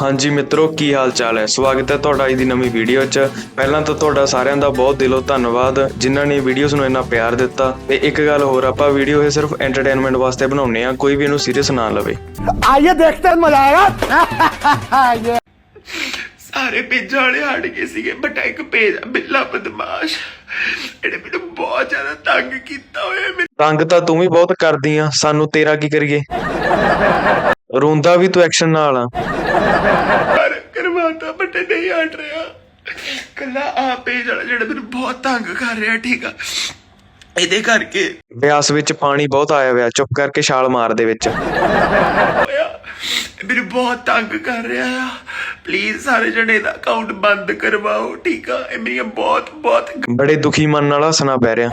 ਹਾਂਜੀ ਮਿੱਤਰੋ ਕੀ ਹਾਲ ਚਾਲ ਹੈ? ਸਵਾਗਤ ਹੈ ਤੁਹਾਡਾ ਅੱਜ ਦੀ ਨਵੀਂ ਵੀਡੀਓ 'ਚ। ਪਹਿਲਾਂ ਤਾਂ ਤੁਹਾਡਾ ਸਾਰਿਆਂ ਦਾ ਬਹੁਤ ਦਿਲੋਂ ਧੰਨਵਾਦ ਜਿਨ੍ਹਾਂ ਨੇ ਵੀਡੀਓਜ਼ ਨੂੰ ਇੰਨਾ ਪਿਆਰ ਦਿੱਤਾ। ਤੇ ਇੱਕ ਗੱਲ ਹੋਰ ਆਪਾਂ ਵੀਡੀਓ ਇਹ ਸਿਰਫ ਐਂਟਰਟੇਨਮੈਂਟ ਵਾਸਤੇ ਬਣਾਉਂਦੇ ਆ ਕੋਈ ਵੀ ਇਹਨੂੰ ਸੀਰੀਅਸ ਨਾ ਲਵੇ। ਆਈਏ ਦੇਖਦੇ ਹਾਂ ਮਜ਼ਾ ਆਏਗਾ ਸਾਰੇ ਪੇਜਾਂ ਵਾਲੇ ਹਟ ਗਏ ਸੀਗੇ ਬਟ ਇੱਕ ਪੇਜ ਬਿੱਲਾ ਬਦਮਾਸ਼। ਇਹਨੇ ਮੈਨੂੰ ਬਹੁਤ ਜ਼ਿਆਦਾ ਤੰਗ ਕੀਤਾ ਹੋਇਆ ਤੰਗ ਤਾਂ ਤੂੰ ਵੀ ਬਹੁਤ ਕਰਦੀ ਆ ਸਾਨੂੰ ਤੇਰਾ ਕੀ ਕਰੀਏ? ਰੋਂਦਾ ਵੀ ਤੂੰ ਐਕਸ਼ਨ ਨਾਲ ਆ। ਕਰ ਕਰਵਾਤਾ ਬਟ ਇਹ ਨਹੀਂ ਹਟ ਰਿਹਾ। ਕੱਲਾ ਆ ਪੇਜ ਵਾਲਾ ਜਿਹੜਾ ਮੈਨੂੰ ਬਹੁਤ ਤੰਗ ਕਰ ਰਿਹਾ, ਠੀਕ ਆ? ਇਹਦੇ ਕਰਕੇ। ਬਿਆਸ ਵਿੱਚ ਪਾਣੀ ਬਹੁਤ ਆਇਆ ਹੋਇਆ ਚੁੱਪ ਕਰਕੇ ਛਾਲ ਮਾਰ ਦੇ ਵਿੱਚ। ਮੈਨੂੰ ਬਹੁਤ ਤੰਗ ਕਰ ਰਿਹਾ ਆ। ਪਲੀਜ਼ ਸਾਰੇ ਜਣੇ ਦਾ ਅਕਾਊਂਟ ਬੰਦ ਕਰਵਾਓ ਠੀਕ ਆ? ਇਹ ਮੇਰੀਆਂ ਬਹੁਤ ਬਹੁਤ ਬੜੇ ਦੁਖੀ ਮਨ ਨਾਲ ਹੱਸਣਾ ਪੈ ਰਿਹਾ।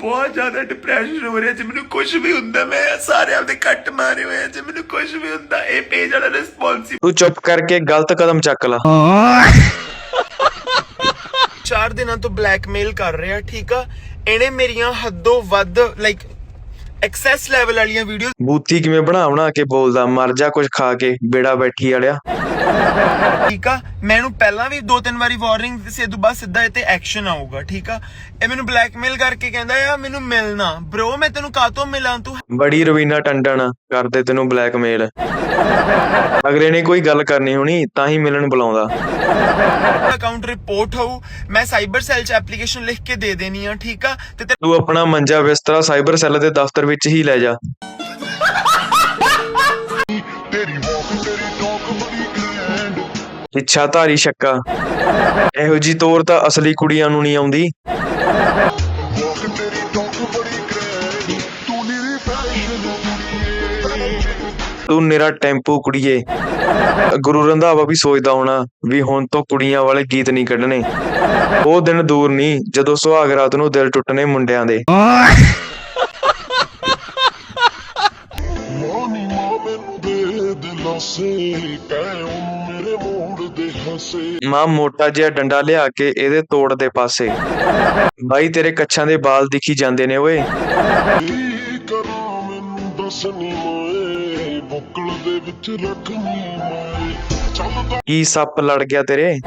ਬਹੁਤ ਜ਼ਿਆਦਾ ਡਿਪਰੈਸ਼ਨ ਹੋ ਰਿਹਾ। ਜੇ ਮੈਨੂੰ ਕੁਝ ਵੀ ਹੁੰਦਾ ਮੈਂ ਸਾਰੇ ਆਪਦੇ ਕੱਟ ਮਾਰੇ ਹੋਏ ਆ। ਜੇ ਮੈਨੂੰ ਕੁਝ ਵੀ ਹੁੰਦਾ ਇਹ ਪੇਜ ਵਾਲਾ ਰਿਸਪੌਂਸਿਬਲ ਤੂੰ ਚੁੱਪ ਕਰਕੇ ਗਲਤ ਕਦਮ ਚੱਕ ਲਾ। ਚਾਰ ਦਿਨਾਂ ਤੋਂ ਬਲੈਕਮੇਲ ਕਰ ਰਿਹਾ ਠੀਕ ਆ? ਇਹਨੇ ਮੇਰੀਆਂ ਹੱਦੋਂ ਵੱਧ ਲਾਈਕ ਐਕਸੈਸ ਲੈਵਲ ਵਾਲੀਆਂ ਵੀਡੀਓ ਬੂਤੀ ਕਿਵੇਂ ਬਣਾ ਬਣਾ ਕੇ ਬੋਲਦਾ ਮਰ ਜਾ ਕੁਝ ਖਾ ਕੇ ਬੇੜਾ ਬੈਠੀ ਵਾਲਿਆ। ਠੀਕ ਆ? ਮੈਨੂੰ ਪਹਿਲਾਂ ਵੀ ਦੋ ਤਿੰਨ ਵਾਰੀ ਵਾਰਨਿੰਗ ਦਿੱਤੀ ਸੀ ਤੋਂ ਬਾਅਦ ਸਿੱਧਾ ਤੇ ਐਕਸ਼ਨ ਆਊਗਾ ਠੀਕ ਆ? ਇਹ ਮੈਨੂੰ ਬਲੈਕਮੇਲ ਕਰਕੇ ਕਹਿੰਦਾ ਆ ਮੈਨੂੰ ਮਿਲਣਾ। ਬ్రో ਮੈਂ ਤੈਨੂੰ ਕਾਤੋਂ ਮਿਲਾਂ ਤੂੰ? ਬੜੀ ਰਵੀਨਾ ਟੰਡਨ ਕਰਦੇ ਤੈਨੂੰ ਬਲੈਕਮੇਲ ਅਗਲੇ ਨੇ ਕੋਈ ਗੱਲ ਕਰਨੀ ਹੋਣੀ ਤਾਂ ਹੀ ਮਿਲਣ ਬੁਲਾਉਂਦਾ। ਅਕਾਊਂਟ ਰਿਪੋਰਟ ਹੋਊ ਮੈਂ ਸਾਈਬਰ ਸੈੱਲ 'ਚ ਐਪਲੀਕੇਸ਼ਨ ਲਿਖ ਕੇ ਦੇ ਦੇਣੀ ਆ ਠੀਕ ਆ? ਤੇ ਤੇ ਤੂੰ ਆਪਣਾ ਮੰਜਾ ਬਿਸਤਰਾ ਸਾਈਬਰ ਸੈੱਲ ਦੇ ਦਫ਼ਤਰ ਵਿੱਚ ਹੀ ਲੈ ਜਾ। ਤੇਰੀ ਵਾਕ ਤੇਰੀ ਟਾਕ ਬੜੀ ਗ੍ਰੈਂਡ ਇੱਛਾ ਧਾਰੀ ਛੱਕਾ ਇਹੋ ਜੀ ਤੋਰ ਤਾਂ ਅਸਲੀ ਕੁੜੀਆਂ ਨੂੰ ਨਹੀਂ ਆਉਂਦੀ। ਤੂੰ ਮੇਰਾ ਟੈਂਪੂ ਕੁੜੀਏ। ਗੁਰੂ ਰੰਧਾਵਾ ਵੀ ਸੋਚਦਾ ਹੋਣਾ ਵੀ ਹੁਣ ਤੋਂ ਕੁੜੀਆਂ ਵਾਲੇ ਗੀਤ ਨਹੀਂ ਕੱਢਣੇ। ਉਹ ਦਿਨ ਦੂਰ ਨਹੀਂ ਜਦੋਂ ਸੁਹਾਗ ਰਾਤ ਨੂੰ ਦਿਲ ਟੁੱਟਣੇ ਮੁੰਡਿਆਂ ਦੇ। ਮਾਨੀ ਮਾਂ ਮੋਟਾ ਜਿਹਾ ਡੰਡਾ ਲਿਆ ਕੇ ਇਹਦੇ ਤੋੜ ਦੇ ਪਾਸੇ। ਬਾਈ ਤੇਰੇ ਕੱਛਾਂ ਦੇ ਵਾਲ ਦਿਖੀ ਜਾਂਦੇ ਨੇ ਓਏ। ਕਰਾਂ ਮੈਨੂੰ ਦੱਸਣੀ ਮਾਏ ਕੀ ਸੱਪ ਲੜ ਗਿਆ ਤੇਰੇ?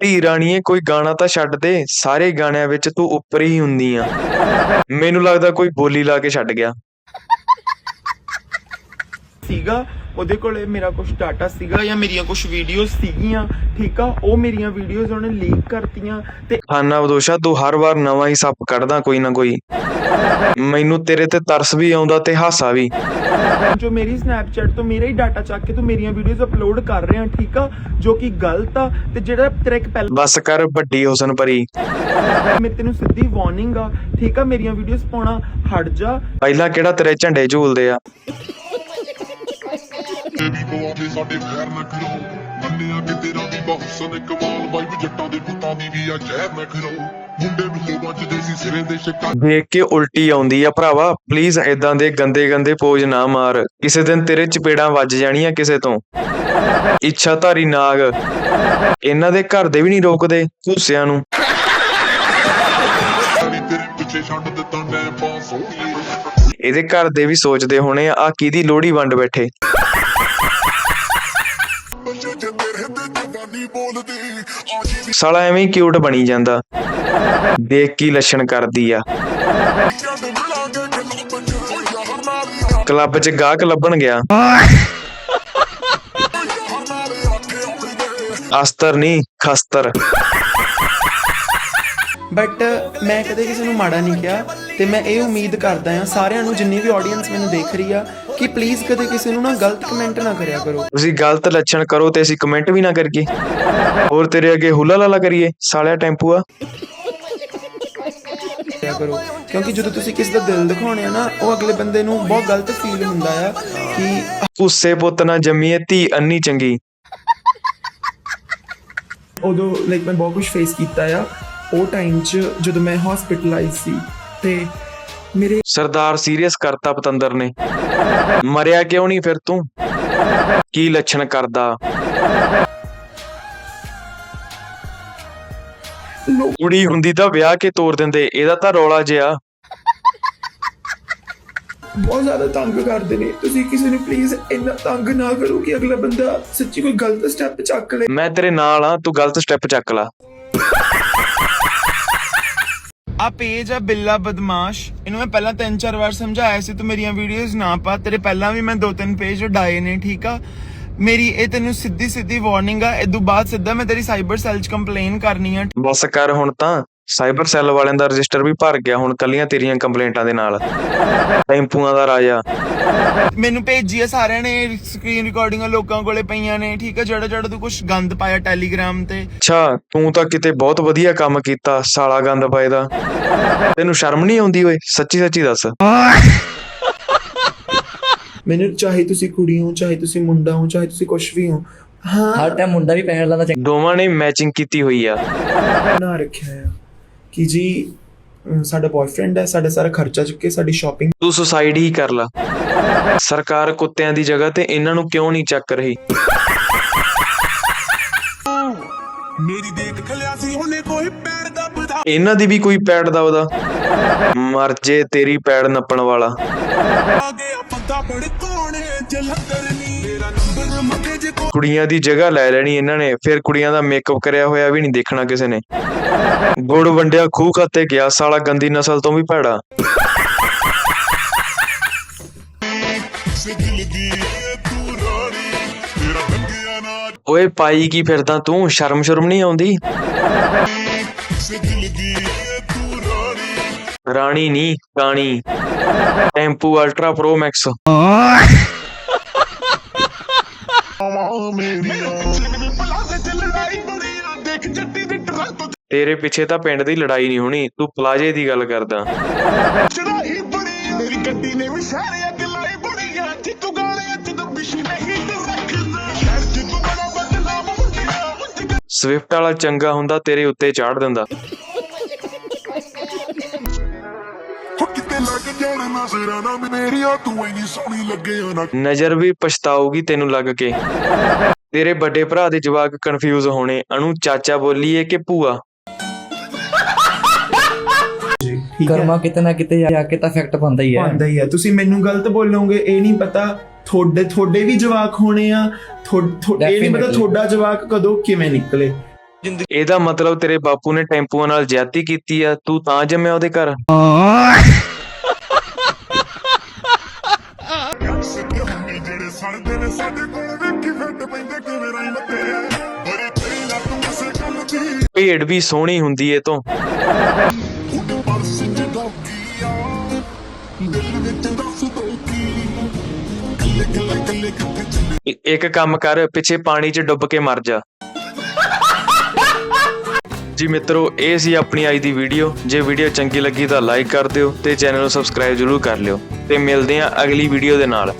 ਧੀ ਰਾਣੀਏ ਕੋਈ ਗਾਣਾ ਤਾਂ ਛੱਡ ਦੇ। ਸਾਰੇ ਗਾਣਿਆਂ ਵਿੱਚ ਤੂੰ ਉੱਪਰ ਹੀ ਹੁੰਦੀ ਆ। ਮੈਨੂੰ ਲੱਗਦਾ ਕੋਈ ਬੋਲੀ ਲਾ ਕੇ ਛੱਡ ਗਿਆ। ਸੀਗਾ। ਉਹਦੇ ਕੋਲੇ ਮੇਰਾ ਕੁਝ ਡਾਟਾ ਸੀਗਾ ਜਾਂ ਮੇਰੀਆਂ ਕੁਝ ਵੀਡੀਓਜ਼ ਸੀਗੀਆਂ ਠੀਕ ਆ? ਉਹ ਮੇਰੀਆਂ ਵੀਡੀਓਜ਼ ਉਹਨੇ ਲੀਕ ਕਰਤੀਆਂ ਤੇ ਖਾਨਾ ਬਦੋਸ਼ਾ ਤੂੰ ਹਰ ਵਾਰ ਨਵਾਂ ਹੀ ਸੱਪ ਕੱਢਦਾ ਕੋਈ ਨਾ ਕੋਈ। ਮੈਨੂੰ ਤੇਰੇ ਤੇ ਤਰਸ ਵੀ ਆਉਂਦਾ ਤੇ ਹਾਸਾ ਵੀ। ਜੋ ਮੇਰੀ ਸਨੈਪਚੈਟ ਤੋਂ ਮੇਰਾ ਹੀ ਡਾਟਾ ਚੱਕ ਕੇ ਤੂੰ ਮੇਰੀਆਂ ਵੀਡੀਓਜ਼ ਅਪਲੋਡ ਕਰ ਰਿਹਾ ਠੀਕ ਆ? ਜੋ ਕਿ ਗਲਤ ਆ ਤੇ ਜਿਹੜਾ ਤੇਰਾ ਇੱਕ ਪਹਿਲਾਂ ਬਸ ਕਰ ਵੱਡੀ ਹੁਸਨ ਭਰੀ ਮੈਂ ਤੈਨੂੰ ਸਿੱਧੀ ਵਾਰਨਿੰਗ ਆ ਠੀਕ ਆ? ਮੇਰੀਆਂ ਵੀਡੀਓਜ਼ ਪਾਉਣਾ ਹਟ ਜਾ। ਪਹਿਲਾਂ ਕਿਹੜਾ ਤੇਰੇ ਝੰਡੇ ਝੂਲਦੇ ਆ? ਤੇਰੀ ਬਵਾ ਦੇ ਸਾਡੇ ਫੈਰ ਨਾ ਕਰੋ ਮੰਨਿਆ ਕਿ ਤੇਰਾ ਵੀ ਬਹੁਸਨ ਕਮਾਲ ਬਾਈ ਵੀ ਜੱਟਾਂ ਦੇ ਪੁੱਤਾਂ ਦੀ ਵੀ ਆ ਜ਼ਹਿਰ ਨਾ ਕਰੋ ਮੁੰਡੇ ਨੂੰ ਵੱਜਦੇ ਸੀ ਸਿਰੇ ਦੇ ਸ਼ਿਕਾਰ ਦੇਖ ਕੇ ਉਲਟੀ ਆਉਂਦੀ ਆ ਭਰਾਵਾ ਪਲੀਜ਼ ਇਦਾਂ ਦੇ ਗੰਦੇ ਗੰਦੇ ਪੋਜ ਨਾ ਮਾਰ। ਕਿਸੇ ਦਿਨ ਤੇਰੇ ਚਪੇੜਾਂ ਵੱਜ ਜਾਣੀਆਂ ਕਿਸੇ ਤੋਂ। ਇੱਛਾ ਧਾਰੀ ਨਾਗ ਇਹਨਾਂ ਦੇ ਘਰ ਦੇ ਵੀ ਨਹੀਂ ਰੋਕਦੇ ਭੂਸਿਆਂ ਨੂੰ। ਇਹਦੇ ਘਰ ਦੇ ਵੀ ਸੋਚਦੇ ਹੋਣੇ ਆ ਕਿਹਦੀ ਲੋਹੜੀ ਵੰਡ ਬੈਠੇ। ਬੋਲਦੀ। ਸਾਲਾ ਐਵੇਂ ਕਿਊਟ ਬਣੀ ਜਾਂਦਾ। ਦੇਖ ਕੀ ਲੱਛਣ ਕਰਦੀ ਆ। ਕਲੱਬ ਚ ਗਾਹਕ ਲੱਭਣ ਗਿਆ। ਅਸਤਰ ਨਹੀਂ ਖਸਤਰ। ਬਟ ਮੈਂ ਕਦੇ ਕਿਸੇ ਨੂੰ ਮਾੜਾ ਨਹੀਂ ਕਿਹਾ ਤੇ ਮੈਂ ਇਹ ਉਮੀਦ ਕਰਦਾ ਹਾਂ ਸਾਰਿਆਂ ਨੂੰ ਜਿੰਨੀ ਵੀ ਆਡੀਅנס ਮੈਨੂੰ ਦੇਖ ਰਹੀ ਆ ਕਿ ਪਲੀਜ਼ ਕਦੇ ਕਿਸੇ ਨੂੰ ਨਾ ਗਲਤ ਕਮੈਂਟ ਨਾ ਕਰਿਆ ਕਰੋ। ਤੁਸੀਂ ਗਲਤ ਲੱਛਣ ਕਰੋ ਤੇ ਅਸੀਂ ਕਮੈਂਟ ਵੀ ਨਾ ਕਰੀਏ। ਹੋਰ ਤੇਰੇ ਅੱਗੇ ਹੁਲਾ ਲਾਲਾ ਕਰੀਏ ਸਾਲਿਆ ਟੈਂਪੂ ਆ। ਕਰਿਆ ਕਰੋ। ਕਿਉਂਕਿ ਜਦੋਂ ਤੁਸੀਂ ਕਿਸੇ ਦਾ ਦਿਲ ਦਿਖਾਉਣੇ ਆ ਨਾ ਉਹ ਅਗਲੇ ਬੰਦੇ ਨੂੰ ਬਹੁਤ ਗਲਤ ਫੀਲ ਹੁੰਦਾ ਆ ਕਿ ਉਸੇ ਪੁੱਤ ਨਾ ਜੰਮੀਏ ਧੀ ਅੰਨੀ ਚੰਗੀ। ਉਦੋਂ ਲਾਈਕ ਮੈਂ ਬਹੁਤ ਕੁਝ ਫੇਸ ਕੀਤਾ ਆ। ਉਹ ਟਾਈਮ 'ਚ ਜਦੋਂ ਮੈਂ ਹਸਪੀਟਲਾਈਜ਼ ਸੀ ਤੇ ਮੇਰੇ ਸਰਦਾਰ ਸੀਰੀਅਸ ਕਰਤਾ ਪਤੰਦਰ ਨੇ। ਮਰਿਆ ਕਿਉਂ ਨਹੀਂ ਫਿਰ ਤੂੰ? ਕੀ ਲੱਛਣ ਕਰਦਾ? ਕੁੜੀ ਹੁੰਦੀ ਤਾਂ ਵਿਆਹ ਕੇ ਤੋਰ ਦਿੰਦੇ ਇਹਦਾ ਤਾਂ ਰੌਲਾ ਜਿਆ ਬਹੁਤ ਜ਼ਿਆਦਾ ਤੰਗ ਕਰਦੇ ਨੇ। ਤੁਸੀਂ ਕਿਸੇ ਨੂੰ ਪਲੀਜ਼ ਇੰਨਾ ਤੰਗ ਨਾ ਕਰੋ ਕਿ ਅਗਲਾ ਬੰਦਾ ਸੱਚੀ ਕੋਈ ਗਲਤ ਸਟੈਪ ਚੱਕ ਲੇ। ਮੈਂ ਤੇਰੇ ਨਾਲ ਆ ਤੂੰ ਗਲਤ ਸਟੈਪ ਚੱਕ ਲਾ। ਆ ਪੇਜ ਆ ਬਿੱਲਾ ਬਦਮਾਸ਼। ਇਹਨੂੰ ਮੈਂ ਪਹਿਲਾਂ ਤਿੰਨ ਚਾਰ ਵਾਰ ਸਮਝਾਇਆ ਸੀ, ਤੂੰ ਮੇਰੀਆਂ ਵੀਡੀਓਜ਼ ਨਾ ਪਾ। ਤੇਰੇ ਪਹਿਲਾਂ ਵੀ ਮੈਂ ਦੋ ਤਿੰਨ ਪੇਜ ਡਾਏ ਨੇ, ਠੀਕ ਆ? ਮੇਰੀ ਇਹ ਤੈਨੂੰ ਸਿੱਧੀ ਸਿੱਧੀ ਵਾਰਨਿੰਗ ਆ ਇਦੋਂ ਬਾਅਦ ਸਿੱਧਾ ਮੈਂ ਤੇਰੀ ਸਾਈਬਰ ਸੈੱਲ 'ਚ ਕੰਪਲੇਨ ਕਰਨੀ ਆ। ਬਸ ਕਰ ਹੁਣ ਤਾਂ। ਸਾਈਬਰ ਸੈੱਲ ਵਾਲਿਆਂ ਦਾ ਰਜਿਸਟਰ ਵੀ ਭਰ ਗਿਆ ਹੁਣ ਕੱਲੀਆਂ ਤੇਰੀਆਂ ਕੰਪਲੇਂਟਾਂ ਦੇ ਨਾਲ। ਟੈਂਪੂਆਂ ਦਾ ਰਾਜਾ। ਮੈਨੂੰ ਭੇਜੀ ਆ ਸਾਰਿਆਂ ਨੇ ਸਕਰੀਨ ਰਿਕਾਰਡਿੰਗਾਂ ਲੋਕਾਂ ਕੋਲੇ ਪਈਆਂ ਨੇ ਠੀਕ ਆ? ਜਿਹੜਾ ਜਿਹੜਾ ਤੂੰ ਕੁਝ ਗੰਦ ਪਾਇਆ ਟੈਲੀਗ੍ਰਾਮ ਤੇ। ਅੱਛਾ ਤੂੰ ਤਾਂ ਕਿਤੇ ਬਹੁਤ ਵਧੀਆ ਕੰਮ ਕੀਤਾ ਸਾਲਾ ਗੰਦ ਪਾਏ ਦਾ ਤੈਨੂੰ ਸ਼ਰਮ ਨਹੀਂ ਆਉਂਦੀ ਓਏ? ਸੱਚੀ ਸੱਚੀ ਦੱਸ। ਮੈਨੂੰ ਚਾਹੇ ਤੁਸੀਂ ਕੁੜੀ ਹੋ ਚਾਹੇ ਤੁਸੀਂ ਮੁੰਡਾ ਹੋ ਚਾਹੇ ਤੁਸੀਂ ਕੁਝ ਵੀ ਹੋ ਹਾਂ। ਹਰ ਟਾਈਮ ਮੁੰਡਾ ਵੀ ਪੈਸੇ ਲਾਉਂਦਾ ਦੋਵਾਂ ਨੇ ਮੈਚਿੰਗ ਕੀਤੀ ਹੋਈ ਆ। ਬਣਾ ਰੱਖਿਆ ਹੈ ਕਿ ਜੀ ਸਾਡਾ ਬॉयਫ੍ਰੈਂਡ ਹੈ ਸਾਡਾ ਸਾਰਾ ਖਰਚਾ ਚੁੱਕੇ ਸਾਡੀ ਸ਼ਾਪਿੰਗ ਤੂੰ ਸੁਸਾਈਡ ਹੀ ਕਰ ਲਾ। ਸਰਕਾਰ ਕੁੱਤਿਆਂ ਦੀ ਜਗ੍ਹਾ ਤੇ ਇਹਨਾਂ ਨੂੰ ਕਿਉਂ ਨਹੀਂ ਚੱਕ ਰਹੀ? ਮੇਰੀ ਦੇਖ ਖਲਿਆ ਸੀ ਉਹਨੇ ਕੋਈ ਪੈਰ ਦੱਬਦਾ ਇਹਨਾਂ ਦੀ ਵੀ ਕੋਈ ਪੈੜ ਦਾ ਉਹਦਾ। ਮਰ ਜੇ ਤੇਰੀ ਪੈੜ ਨੱਪਣ ਵਾਲਾ। ਜਲੰਧਰ ਨੀ। ਮੇਰਾ ਨੰਬਰ ਮੰਗੇ ਜੇ ਕੁੜੀਆਂ ਦੀ ਜਗ੍ਹਾ ਲੈ ਲੈਣੀ ਇਹਨਾਂ ਨੇ ਫਿਰ ਕੁੜੀਆਂ ਦਾ ਮੇਕਅਪ ਕਰਿਆ ਹੋਇਆ ਵੀ ਨਹੀਂ ਦੇਖਣਾ ਕਿਸੇ ਨੇ। ਗੁੜ ਵੰਡਿਆ ਖੂਹ ਖਾਤੇ ਗਿਆ ਸਾਲਾ ਗੰਦੀ ਨਸਲ ਤੋਂ ਵੀ ਭੈੜਾ। ਓਏ ਪਾਈ ਕੀ ਫਿਰਦਾ ਤੂੰ? ਸ਼ਰਮ ਸ਼ਰਮ ਨਹੀਂ ਆਉਂਦੀ? ਰਾਣੀ ਨਹੀਂ ਕਾਣੀ ਟੈਂਪੂ ਅਲਟਰਾ ਪ੍ਰੋ ਮੈਕਸ। ਤੇਰੇ ਪਿੱਛੇ ਤਾਂ ਪਿੰਡ ਦੀ ਲੜਾਈ ਨਹੀਂ ਹੋਣੀ, ਤੂੰ ਪਲਾਜੇ ਦੀ ਗੱਲ ਕਰਦਾ। ਚੜਾਈ ਬੜੀ ਮੇਰੀ ਗੱਡੀ ਨੇ ਵੀ ਸਾਰੇ ਅੱਗ ਲਾਈ ਬੜੀ ਆ ਜੀ ਤੂੰ ਗਾਲੇ ਚ ਤਾਂ ਬਿਸ਼ੀ ਨਹੀਂ ਤੇ ਰੱਖਦਾ ਸ਼ਹਿਰ ਚ ਤੂੰ ਬੜਾ ਬਦਨਾਮ ਮੁੰਡਿਆ ਸਵਿਫਟ ਵਾਲਾ ਚੰਗਾ ਹੁੰਦਾ ਤੇਰੇ ਉੱਤੇ ਚਾੜ ਦਿੰਦਾ। ਜਾਣਾ ਨਜ਼ਰਾਂ ਨਾ ਮੇਰੀਆਂ ਤੂੰ ਇੰਨੀ ਸੋਹਣੀ ਲੱਗੇ ਨਾ। ਨਜ਼ਰ ਵੀ ਪਛਤਾਊਗੀ ਤੈਨੂੰ ਲੱਗ ਕੇ। ਤੇਰੇ ਵੱਡੇ ਭਰਾ ਦੇ ਜਵਾਕ ਕਨਫਿਊਜ਼ ਹੋਣੇ। ਅਣੂ ਚਾਚਾ ਬੋਲੀਏ ਕਿ ਭੂਆ? ਕਰਮਾ ਕਿਤੇ ਨਾ ਕਿਤੇ ਜਾ ਕੇ ਤਾਂ ਇਫੈਕਟ ਪਾਉਂਦਾ ਹੀ ਹੈ। ਆਉਂਦਾ ਹੀ ਹੈ। ਤੁਸੀਂ ਮੈਨੂੰ ਗਲਤ ਬੋਲੋਗੇ ਇਹ ਨਹੀਂ ਪਤਾ ਤੁਹਾਡੇ ਤੁਹਾਡੇ ਵੀ ਜਵਾਕ ਹੋਣੇ ਆ। ਥੋ- ਥੋ- ਇਹ ਨਹੀਂ ਪਤਾ. ਤੁਹਾਡਾ ਜਵਾਕ ਕਦੋਂ ਕਿਵੇਂ ਨਿਕਲੇ। ਇਹਦਾ ਮਤਲਬ ਤੇਰੇ ਬਾਪੂ ਨੇ ਟੈਂਪੂਆਂ ਨਾਲ ਜ਼ਿਆਦਤੀ ਕੀਤੀ ਆ। ਤੂੰ ਤਾਂ ਜੰਮਿਆ ਉਹਦੇ ਘਰ। ਸਾਡੇ ਕੋਲ ਵੇਖੀ ਫਿੱਟ ਪੈਂਦੇ ਕਿਵੇਂ ਰਾਈ ਮੱਤੇ ਬੜੀ ਤੇਰੀ ਲੱਤ ਮਸੇ ਕੱਲ ਦੀ। ਭੇਡ ਵੀ ਸੋਹਣੀ ਹੁੰਦੀ ਏ ਤੋਂ। ਇ- ਇੱਕ ਕੰਮ ਕਰ ਪਿੱਛੇ ਪਾਣੀ 'ਚ ਡੁੱਬ ਕੇ ਮਰ ਜਾ। ਜੀ ਮਿੱਤਰੋ ਇਹ ਸੀ ਆਪਣੀ ਅੱਜ ਦੀ ਵੀਡੀਓ। ਜੇ ਵੀਡੀਓ ਚੰਗੀ ਲੱਗੀ ਤਾਂ ਲਾਈਕ ਕਰ ਦਿਓ ਤੇ ਚੈਨਲ ਨੂੰ ਸਬਸਕ੍ਰਾਈਬ ਜ਼ਰੂਰ ਕਰ ਲਿਓ। ਤੇ ਮਿਲਦੇ ਹਾਂ ਅਗਲੀ ਵੀਡੀਓ ਦੇ ਨਾਲ।